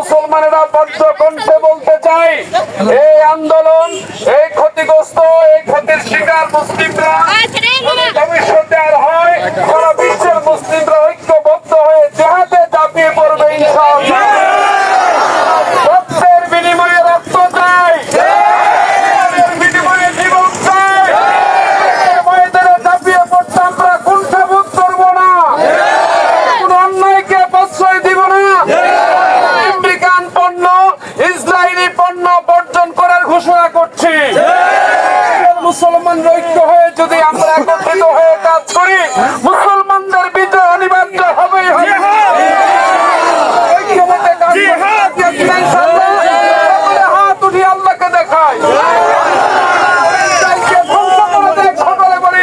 মুসলমানেরা বদ্ধ কণ্ঠে বলতে চাই এই আন্দোলন এই ক্ষতিগ্রস্ত মুসলমান ঐক্য হয়ে যদি আমরা একত্রিত হয়ে কাজ করি মুসলমানদের বিজয় অনিবার্য হবেই হবে। হাত উঠিয়ে আল্লাহকে দেখায় সকলে বলি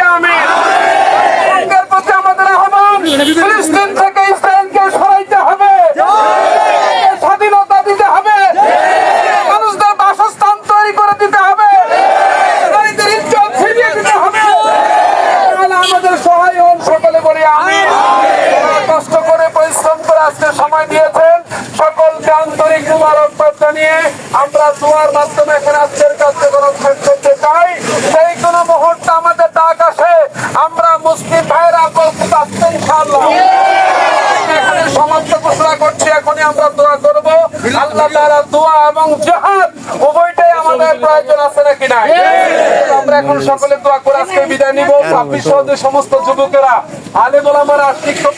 প্রতি আমাদের আহ্বান সকলে বলি আমি কষ্ট করে পরিশ্রম করে আজকে সময় দিয়েছেন, সকলকে আন্তরিক মুবারকবাদ জানিয়ে আমরা দোয়ার মাধ্যমে এখানে আজকের কার্যক্রম শেষ করতে চাই। সেই কোনো মুহূর্তে আমাদের ডাক আসে, আমরা মুসলিম ভাইয়েরা প্রস্তুত আসছে ইনশাআল্লাহ। এখানে সমাপ্ত ঘোষণা করছি, এখনই আমরা দোয়া করব। আল্লাহ তাআলা দোয়া এবং জিহাদ উভয়টাই আমাদের প্রয়োজন আছে নাকি নাই? আমরা এখন সকলে দোয়া করে আজকে বিদায় নিব। ছাব্বিশ সমস্ত যুবকেরা আলেম ওলামারা শিক্ষক